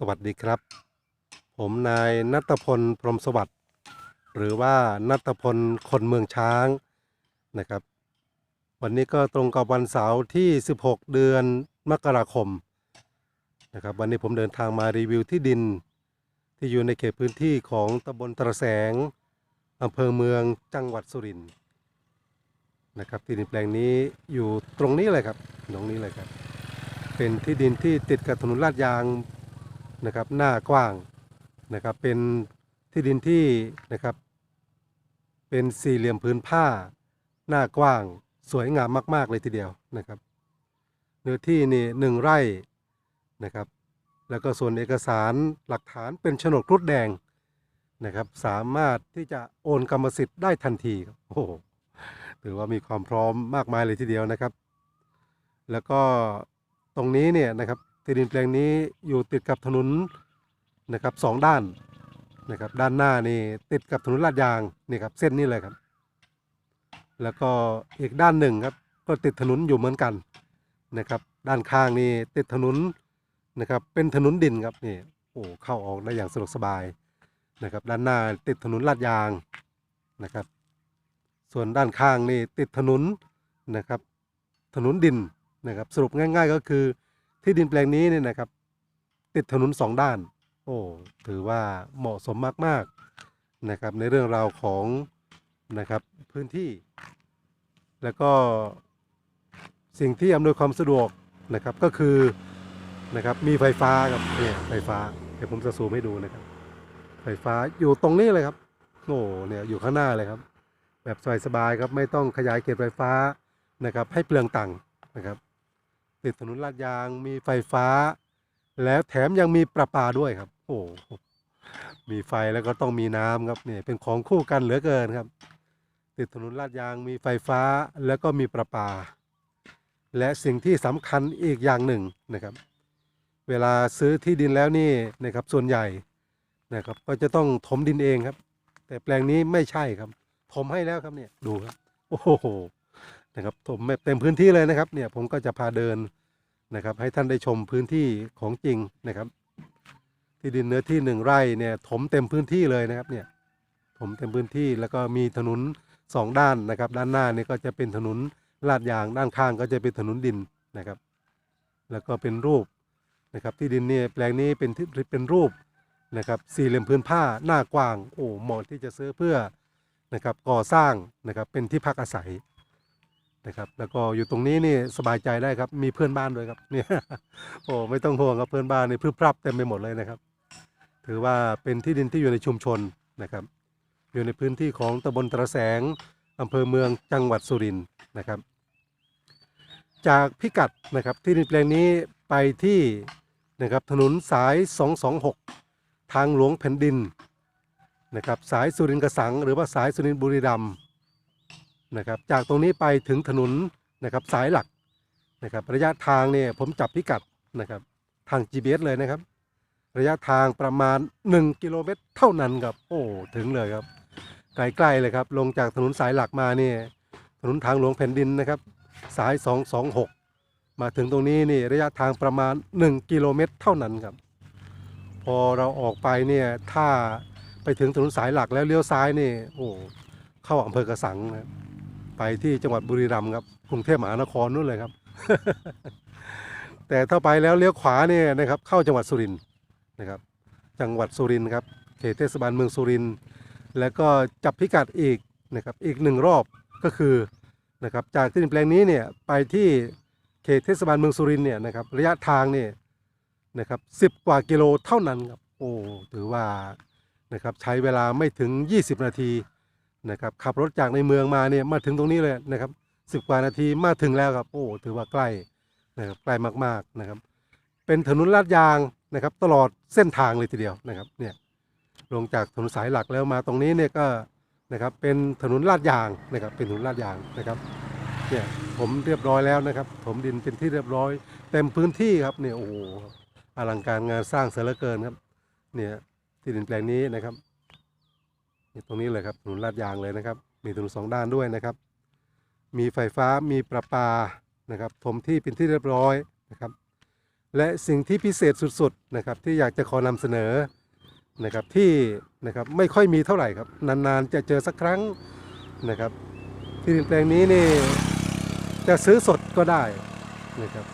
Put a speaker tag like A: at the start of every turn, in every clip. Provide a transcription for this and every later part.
A: สวัสดีครับ ผมนายนัตพลพรหมสวัสดิ์หรือว่านัตพลคนเมืองช้างนะครับ วันนี้ก็ตรงกับวันเสาร์ที่ 16 เดือนมกราคมนะครับ วันนี้ผมเดินทางมารีวิวที่ดิน ที่อยู่ในเขตพื้นที่ของตำบลตระแสงอำเภอเมืองจังหวัดสุรินทร์นะครับที่ดินแปลงนี้อยู่ตรงนี้เลยครับตรงนี้เลยครับ เป็นที่ดินที่ติดกับถนนลาดยาง นะครับหน้ากว้างนะครับเป็นที่ดินที่นะครับ เป็นสี่เหลี่ยมพื้นผ้า หน้ากว้างสวยงามมาก ๆ เลยทีเดียวนะครับเนื้อที่นี่หนึ่งไร่นะครับ แล้วก็ส่วนเอกสารหลักฐานเป็นโฉนดครุฑแดงนะครับ สามารถที่จะโอนกรรมสิทธิ์ได้ทันทีโอ้โหถือว่ามีความพร้อมมากมายเลยทีเดียวนะครับ แล้วก็ตรงนี้เนี่ยนะครับ ที่ดินแปลงนี้อยู่ติดกับถนนนะครับสองด้านนะครับด้านหน้านี่ติดกับถนนลาดยางนี่ครับเส้นนี้เลยครับ แล้วก็อีกด้านหนึ่งครับก็ติดถนนอยู่เหมือนกันนะครับ ด้านข้างนี่ติดถนนนะครับเป็นถนนดินครับนี่โอ้เข้าออกได้อย่างสะดวกสบายนะครับ ด้านหน้าติดถนนลาดยางนะครับ ส่วนด้านข้างนี่ติดถนนนะครับ ถนนดินนะครับ สรุปง่าย ๆ ก็คือ ที่ดินแปลงนี้เนี่ยนะครับ ติดถนนสองด้าน โอ้ถือว่าเหมาะสมมากๆนะครับ ในเรื่องราวของนะครับพื้นที่ แล้วก็สิ่งที่อำนวยความสะดวกนะครับก็คือนะครับมีไฟฟ้าครับเนี่ยไฟฟ้าเดี๋ยวผมจะซูมให้ดูนะครับ ไฟฟ้าอยู่ตรงนี้เลยครับโอ้เนี่ยอยู่ข้างหน้าเลยครับ แบบสบายๆครับไม่ต้องขยายเขตไฟฟ้านะครับ ให้เปลืองตังค์นะครับ ติดถนนลาดยางมีไฟฟ้า แล้วแถมยังมีประปาด้วยครับ โอ้มีไฟแล้วก็ต้องมีน้ำครับเนี่ยเป็นของคู่กันเหลือเกินครับ ติดถนนลาดยางมีไฟฟ้าแล้วก็มีประปา และสิ่งที่สำคัญอีกอย่างหนึ่งนะครับ เวลาซื้อที่ดินแล้วนี่นะครับส่วนใหญ่นะครับก็จะต้องถมดินเองครับ แต่แปลงนี้ไม่ใช่ครับ ถมให้แล้วครับเนี่ยดูครับ โอ้โห นะครับถมเต็มพื้นที่เลยนะครับ เนี่ยผมก็จะพาเดินนะครับ ให้ท่านได้ชมพื้นที่ของจริงนะครับ ที่ดินเนื้อที่หนึ่งไร่เนี่ยถมเต็มพื้นที่เลยนะครับ เนี่ยถมเต็มพื้นที่แล้วก็มีถนนสองด้านนะครับ ด้านหน้านี่ก็จะเป็นถนนลาดยางด้านข้างก็จะเป็นถนนดินนะครับ แล้วก็เป็นรูปนะครับ ที่ดินเนี่ยแปลงนี้เป็นเป็นรูปนะครับ สี่เหลี่ยมพื้นผ้าหน้ากว้างโอ้เหมาะที่จะซื้อเพื่อนะครับก่อสร้างนะครับเป็นที่พักอาศัย นะครับแล้วก็อยู่ตรงนี้นี่สบายใจได้ครับมีเพื่อนบ้านด้วยครับเนี่ยโอ้ไม่ต้องห่วงครับเพื่อนบ้านนี่พรึบพรับเต็มไปหมดเลยนะครับ ถือว่าเป็นที่ดินที่อยู่ในชุมชนนะครับ อยู่ในพื้นที่ของตำบลตระแสงอำเภอเมืองจังหวัดสุรินทร์นะครับ จากพิกัดนะครับที่ดินแปลงนี้ไปที่นะครับถนนสาย 226 ทางหลวงแผ่นดินนะครับสายสุรินทร์กระสัง หรือว่าสายสุรินทร์บุรีรัมย์ นะครับจากตรงนี้ไปถึงถนนนะครับสายหลักนะครับระยะทางเนี่ยผมจับพิกัดนะครับทาง GPS เลยนะครับ ระยะทางประมาณ 1 กิโลเมตรเท่านั้นครับโอ้ถึงเลยครับใกล้ๆเลยครับลงจากถนนสายหลักมาเนี่ยถนนทางหลวงแผ่นดินนะครับสาย 226 มาถึงตรงนี้นี่ระยะทางประมาณ 1 กิโลเมตรเท่านั้นครับ พอเราออกไปเนี่ยถ้าไปถึงถนนสายหลักแล้วเลี้ยวซ้ายนี่โอ้เข้าอำเภอกระสังนะครับ ไปที่จังหวัดบุรีรัมย์ครับกรุงเทพมหานครนู่นเลยครับ แต่ถ้าไปแล้วเลี้ยวขวาเนี่ยนะครับ เข้าจังหวัดสุรินทร์นะครับ จังหวัดสุรินทร์ครับเขตเทศบาลเมืองสุรินทร์แล้วก็จับพิกัดอีกนะครับอีกหนึ่งรอบก็คือนะครับจากที่ดินแปลงนี้เนี่ยไปที่เขตเทศบาลเมืองสุรินทร์เนี่ยนะครับระยะทางเนี่ยนะครับสิบกว่ากิโลเท่านั้นครับโอ้ถือว่านะครับใช้เวลาไม่ถึง 20 นาที นะครับขับรถจากในเมืองมาเนี่ยมาถึงตรงนี้เลยนะครับสิบกว่านาทีมาถึงแล้วครับโอ้ถือว่าใกล้นะครับใกล้มากๆนะครับ เป็นถนนลาดยางนะครับ ตลอดเส้นทางเลยทีเดียวนะครับเนี่ยลงจากถนนสายหลักแล้วมาตรงนี้เนี่ยก็นะครับเป็นถนนลาดยางนะครับเป็นถนนลาดยางนะครับเนี่ยผมเรียบร้อยแล้วนะครับผมดินเป็นที่เรียบร้อย เต็มพื้นที่ครับเนี่ยโอ้โหอลังการงานสร้างเสียเหลือเกินครับเนี่ยที่ดินแปลงนี้นะครับ ตรงนี้เลยครับถนนลาดยางเลยนะครับ มีถนนสองด้านด้วยนะครับ มีไฟฟ้ามีประปานะครับถมที่เป็นที่เรียบร้อยนะครับ และสิ่งที่พิเศษสุดๆนะครับ ที่อยากจะขอนำเสนอนะครับที่นะครับไม่ค่อยมีเท่าไหร่ครับ นานๆจะเจอสักครั้งนะครับ ที่ดินแปลงนี้นี่จะซื้อสดก็ได้นะครับ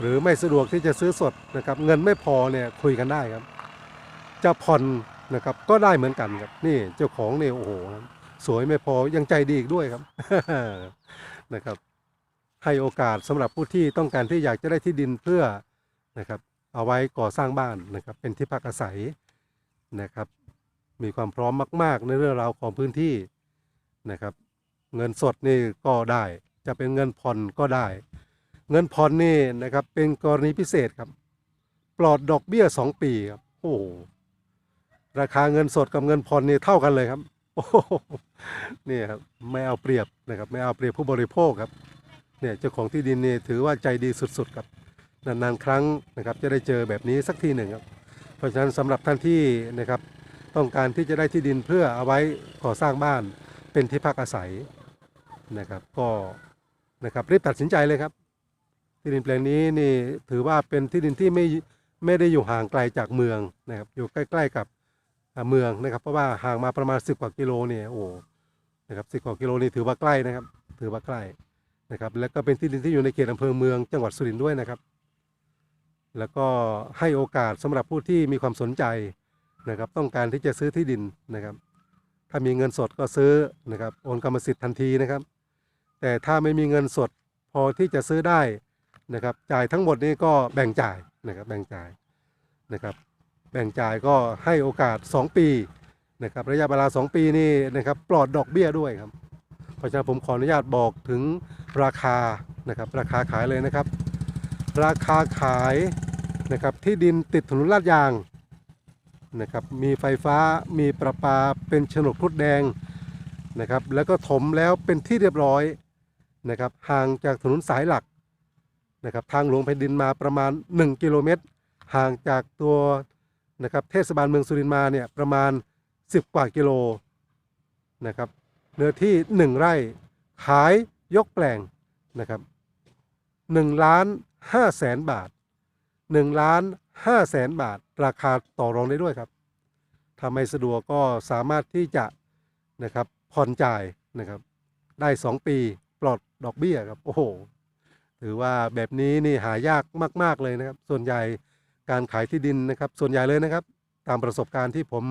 A: หรือไม่สะดวกที่จะซื้อสดนะครับ เงินไม่พอเนี่ยคุยกันได้ครับ จะผ่อน นะครับก็ได้เหมือนกันครับนี่เจ้าของเนี่ยโอ้โหสวยไม่พอยังใจดีอีกด้วยครับนะครับ ให้โอกาสสำหรับผู้ที่ต้องการที่อยากจะได้ที่ดินเพื่อนะครับ เอาไว้ก่อสร้างบ้านนะครับ เป็นที่พักอาศัยนะครับ มีความพร้อมมาก ๆ ในเรื่องราวของพื้นที่นะครับ เงินสดนี่ก็ได้จะเป็นเงินผ่อนก็ได้ เงินผ่อนนี่นะครับเป็นกรณีพิเศษครับ ปลอดดอกเบี้ย 2 ปีครับโอ้ ราคาเงินสดกับเงินผ่อนนี่เท่ากันเลยครับโอ้นี่ครับไม่เอาเปรียบนะครับไม่เอาเปรียบผู้บริโภคครับเนี่ยเจ้าของที่ดินนี่ถือว่าใจดีสุดๆครับนานๆครั้งนะครับจะได้เจอแบบนี้สักทีหนึ่งครับ เพราะฉะนั้นสำหรับท่านที่นะครับต้องการที่จะได้ที่ดินเพื่อเอาไว้ก่อสร้างบ้านเป็นที่พักอาศัยนะครับก็นะครับรีบตัดสินใจเลยครับ ที่ดินแปลงนี้นี่ถือว่าเป็นที่ดินที่ไม่ไม่ได้อยู่ห่างไกลจากเมืองนะครับอยู่ใกล้ ๆ กับ เมืองนะครับเพราะว่าห่างมาประมาณ10กว่ากิโลเนี่ยโอ้นะครับสิกว่ากิโลนี่ถือว่าใกล้นะครับ ถือว่าใกล้นะครับแล้วก็เป็นที่ดินที่อยู่ในเขตอำเภอเมืองจังหวัดสุรินทร์ด้วยนะครับ แล้วก็ให้โอกาสสำหรับผู้ที่มีความสนใจนะครับ ต้องการที่จะซื้อที่ดินนะครับ ถ้ามีเงินสดก็ซื้อนะครับโอนกรรมสิทธิ์ทันทีนะครับ แต่ถ้าไม่มีเงินสดพอที่จะซื้อได้นะครับ จ่ายทั้งหมดนี้ก็แบ่งจ่ายนะครับ แบ่งจ่ายนะครับ แบ่งจ่ายก็ให้โอกาส 2 ปีนะครับระยะเวลา 2 ปีนี่นะครับปลอดดอกเบี้ยด้วยครับเพราะฉะนั้นผมขออนุญาตบอกถึงราคานะครับราคาขายเลยนะครับ ราคาขายนะครับที่ดินติดถนนลาดยางนะครับมีไฟฟ้ามีประปาเป็นโฉนดครุฑแดงนะครับแล้วก็ถมแล้วเป็นที่เรียบร้อยนะครับห่างจากถนนสายหลักนะครับทางหลวงแผ่นดินมาประมาณ 1 กิโลเมตร ห่างจากตัว นะครับเทศบาลเมืองสุรินทร์มาเนี่ยประมาณ 10 กว่ากิโลนะครับเนื้อที่ 1 ไร่ขายยกแปลงนะครับ1ล้าน5แสนบาท1ล้าน5แสนบาท ราคาต่อรองได้ด้วยครับถ้าไม่สะดวกก็สามารถที่จะนะครับผ่อนจ่ายนะครับได้ 2 ปีปลอดดอกเบี้ยครับโอ้โหถือว่าแบบนี้นี่หายากมาก ๆ เลยนะครับ ส่วนใหญ่ การขายที่ดินนะครับ ส่วนใหญ่เลยนะครับ ตามประสบการณ์ที่ผม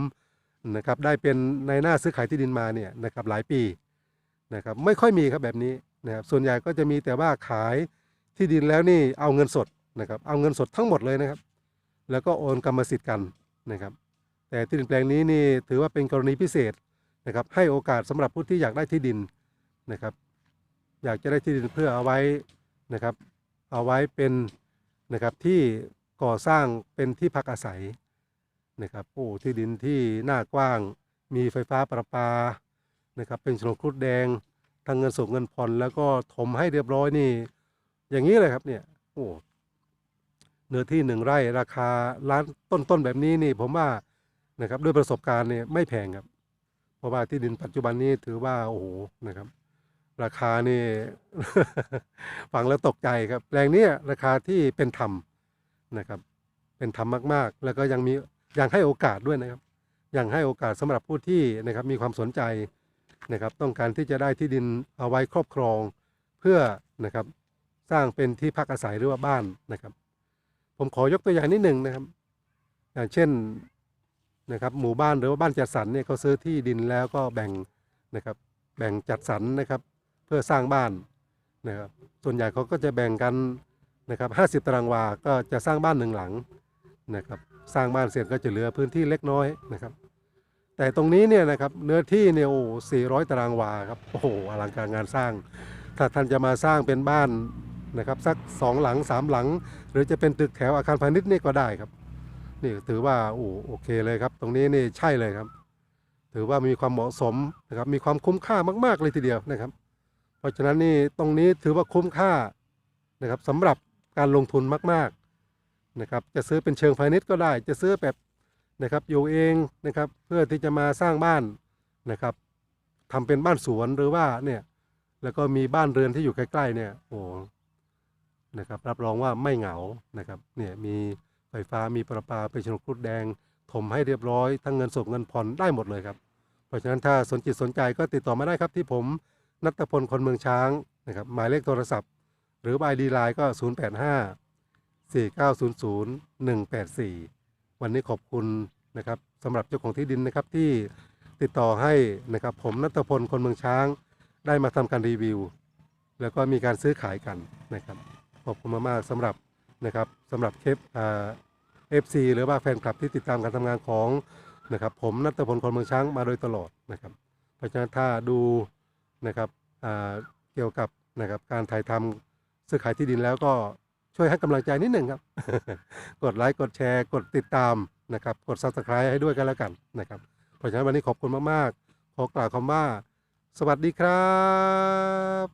A: นะครับได้เป็นในหน้าซื้อขายที่ดินมาเนี่ยนะครับหลายปีนะครับไม่ค่อยมีครับแบบนี้นะครับส่วนใหญ่ก็จะมีแต่ว่าขายที่ดินแล้วนี่เอาเงินสดนะครับเอาเงินสดทั้งหมดเลยนะครับ แล้วก็โอนกรรมสิทธิ์กันนะครับ แต่ที่ดินแปลงนี้นี่ถือว่าเป็นกรณีพิเศษนะครับให้โอกาสสำหรับผู้ที่อยากได้ที่ดินนะครับ อยากจะได้ที่ดินเพื่อเอาไว้นะครับ เอาไว้เป็นนะครับที่ ก่อสร้างเป็นที่พักอาศัยนะครับโอ้ที่ดินที่หน้ากว้างมีไฟฟ้าประปานะครับเป็นโฉนดครุฑแดงทั้งเงินสดเงินผ่อนแล้วก็ถมให้เรียบร้อยนี่ อย่างนี้เลยครับเนี่ยโอ้เนื้อที่หนึ่งไร่ราคาล้านต้นๆแบบนี้นี่ผมว่านะครับด้วยประสบการณ์เนี่ยไม่แพงครับ เพราะว่าที่ดินปัจจุบันนี้ถือว่าโอ้โหนะครับ ราคานี่ฟังแล้วตกใจครับแปลงนี้ราคาที่เป็นธรรม นะครับ เป็นธรรมมาก ๆ แล้วก็ยังมียังให้โอกาสด้วยนะครับยังให้โอกาสสำหรับผู้ที่นะครับมีความสนใจนะครับ ต้องการที่จะได้ที่ดินเอาไว้ครอบครองเพื่อนะครับสร้างเป็นที่พักอาศัยหรือว่าบ้านนะครับ ผมขอยกตัวอย่างนิดหนึ่งนะครับอย่างเช่นนะครับหมู่บ้านหรือว่าบ้านจัดสรรเนี่ยเขาซื้อที่ดินแล้วก็แบ่งนะครับ แบ่งจัดสรรนะครับ เพื่อสร้างบ้านนะครับ ส่วนใหญ่เขาก็จะแบ่งกัน นะครับ50ตารางวา ก็จะสร้างบ้านหนึ่งหลังนะครับ สร้างบ้านเสร็จก็จะเหลือพื้นที่เล็กน้อยนะครับ แต่ตรงนี้เนี่ยนะครับเนื้อที่เนี่ยโอ้400ตารางวาครับ โอ้โหอลังการงานสร้าง ถ้าท่านจะมาสร้างเป็นบ้านนะครับสักสองหลังสามหลัง หรือจะเป็นตึกแถวอาคารพาณิชย์นี่ก็ได้ครับ นี่ถือว่าโอ้โอเคเลยครับ ตรงนี้นี่ใช่เลยครับ ถือว่ามีความเหมาะสมนะครับ มีความคุ้มค่ามาก ๆเลยทีเดียวนะครับ เพราะฉะนั้นนี่ตรงนี้ถือว่าคุ้มค่านะครับสำหรับ การลงทุนมากๆนะครับจะซื้อเป็นเชิงพาณิชย์ก็ได้ จะซื้อแบบนะครับอยู่เองนะครับเพื่อที่จะมาสร้างบ้านนะครับทำเป็นบ้านสวนหรือว่าเนี่ยแล้วก็มีบ้านเรือนที่อยู่ใกล้ๆเนี่ยโอ้นะครับรับรองว่าไม่เหงานะครับเนี่ยมีไฟฟ้ามีประปาเป็นชนกครุดแดง ถมให้เรียบร้อย ทั้งเงินสดเงินผ่อนได้หมดเลยครับ เพราะฉะนั้นถ้าสนจิตสนใจก็ติดต่อมาได้ครับที่ผมนัตพลคนเมืองช้างนะครับหมายเลขโทรศัพท์ หรือ ID ไลน์ก็ 085 4900 184 วันนี้ขอบคุณนะครับสำหรับเจ้าของที่ดินนะครับที่ติดต่อให้นะครับผมนัตพลคนเมืองช้างได้มาทำการรีวิว แล้วก็มีการซื้อขายกันนะครับขอบคุณมากๆสำหรับนะครับสำหรับเคปเอ่า FC หรือว่าแฟนคลับที่ติดตามการทำงานของนะครับผมนัตพลคนเมืองช้างมาโดยตลอดนะครับเพราะฉะนั้นถ้าดูนะครับเกี่ยวกับนะครับการถ่ายทำ ซื้อขายที่ดินแล้วก็ช่วยให้กำลังใจนิดหนึ่งครับ กดไลค์กดแชร์ กดติดตามนะครับ กด subscribe ให้ด้วยกันแล้วกันนะครับ เพราะฉะนั้นวันนี้ขอบคุณมาก ๆ ขอกล่าวคำว่า สวัสดีครับ